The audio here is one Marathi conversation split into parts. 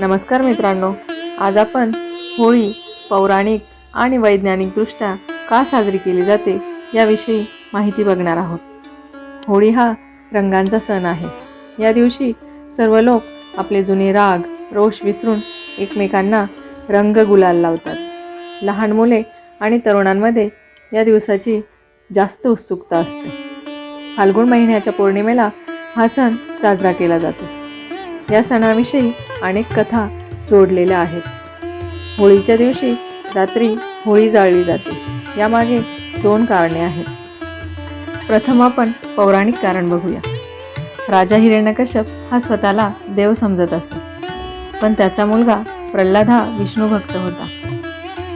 नमस्कार मित्रांनो. आज आपण होळी पौराणिक आणि वैज्ञानिकदृष्ट्या का साजरी केली जाते याविषयी माहिती बघणार आहोत. होळी हा रंगांचा सण आहे. या दिवशी सर्व लोक आपले जुने राग रोष विसरून एकमेकांना रंग गुलाल लावतात. लहान मुले आणि तरुणांमध्ये या दिवसाची जास्त उत्सुकता असते. फाल्गुन महिन्याच्या पौर्णिमेला हा सण साजरा केला जातो. या सणाविषयी अनेक कथा जोडलेल्या आहेत. होळीच्या दिवशी रात्री होळी जाळली जाते. यामागे दोन कारणे आहेत. प्रथम आपण पौराणिक कारण बघूया. राजा हिरण्यकश्यप हा स्वतःला देव समजत असे. पण त्याचा मुलगा प्रल्हाद हा विष्णूभक्त होता.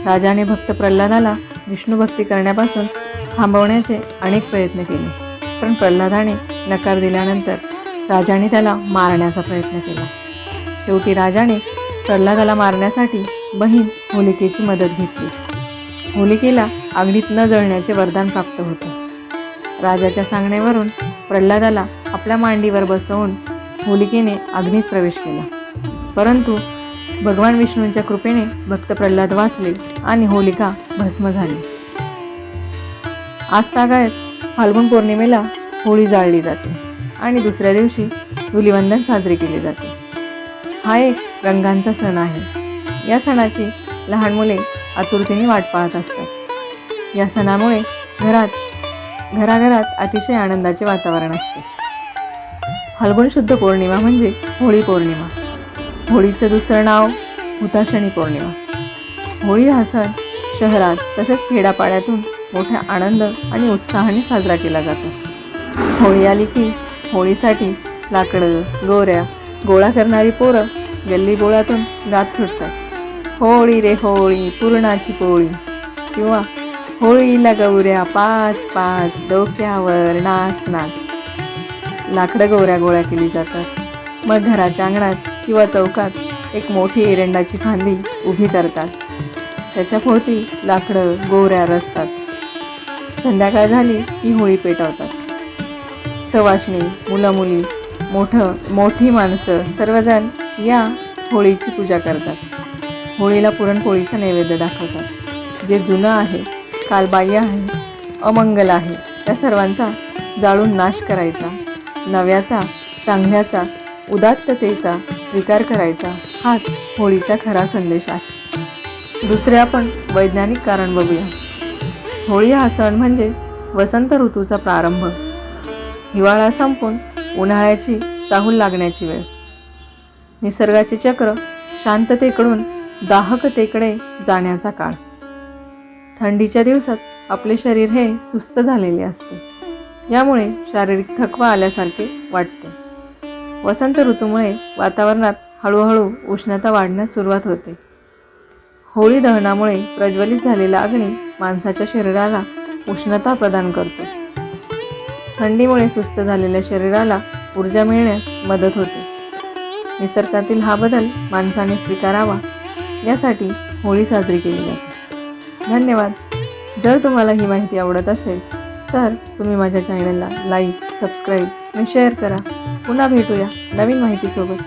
राजाने भक्त प्रल्हादाला विष्णू भक्ती करण्यापासून थांबवण्याचे अनेक प्रयत्न केले. पण प्रल्हादाने नकार दिल्यानंतर राजाने त्याला मारण्याचा प्रयत्न केला. शेवटी राजाने प्रल्हादाला मारण्यासाठी बहीण होलिकेची मदत घेतली. होलिकेला अग्नीत न जळण्याचे वरदान प्राप्त होते. राजाच्या सांगण्यावरून प्रल्हादाला आपल्या मांडीवर बसवून होलिकेने अग्नीत प्रवेश केला. परंतु भगवान विष्णूंच्या कृपेने भक्त प्रल्हाद वाचले आणि होलिका भस्म झाली. आज तागायत फाल्गुन पौर्णिमेला होळी जाळली जाते. आणि दुसऱ्या दिवशी धुलिवंदन साजरे केले जाते. हा एक रंगांचा सण आहे. या सणाची लहान मुले आतुरतेने वाट पाहत असतात. या सणामुळे घरात घराघरात अतिशय आनंदाचे वातावरण असते. फाल्गुन शुद्ध पौर्णिमा म्हणजे होळी पौर्णिमा. होळीचं दुसरं नाव हुताशनी पौर्णिमा. होळी हा सण शहरात तसेच खेड्यापाड्यातून मोठ्या आनंद आणि उत्साहाने साजरा केला जातो. होळी आली की होळीसाठी लाकडं गोऱ्या गोळा करणारी पोरं गल्ली बोळातून गात सुटतात होळी रे होळी पूर्णाची पोळी. किंवा होळीला गौऱ्या पाच पाच डोक्यावर नाच नाच. लाकडं गौऱ्या गोळ्या केली जातात. मग घराच्या अंगणात किंवा चौकात एक मोठी एरंडाची फांदी उभी करतात. त्याच्या भोवती लाकडं गोऱ्या रचतात. संध्याकाळ झाली की होळी पेटवतात. सवाशणी मुलं मुली मोठं मोठी माणसं सर्वजण या होळीची पूजा करतात. होळीला पुरणपोळीचा नैवेद्य दाखवतात. जे जुनं आहे कालबाह्य आहे अमंगल आहे त्या सर्वांचा जाळून नाश करायचा. नव्याचा चांगल्याचा उदात्ततेचा स्वीकार करायचा हाच होळीचा खरा संदेश आहे. दुसरे आपण वैज्ञानिक कारण बघूया. होळी हा सण म्हणजे वसंत ऋतूचा प्रारंभ. हिवाळा संपून उन्हाळ्याची चाहूल लागण्याची वेळ. निसर्गाचे चक्र शांततेकडून दाहकतेकडे जाण्याचा काळ. थंडीच्या दिवसात आपले शरीर हे सुस्त झालेले असते. यामुळे शारीरिक थकवा आल्यासारखे वाटते. वसंत ऋतूमुळे वातावरणात हळूहळू उष्णता वाढण्यास सुरुवात होते. होळी दहनामुळे प्रज्वलित झालेला अग्नी माणसाच्या शरीराला उष्णता प्रदान करतो. थंडीमुळे सुस्त झालेल्या शरीराला ऊर्जा मिळण्यास मदत होते. निसर्गातील हा बदल माणसाने स्वीकारावा यासाठी होळी साजरी केली जाते. धन्यवाद. जर तुम्हाला ही माहिती आवडत असेल तर तुम्ही माझ्या चॅनलला लाईक सबस्क्राईब आणि शेअर करा. पुन्हा भेटूया नवीन माहितीसोबत.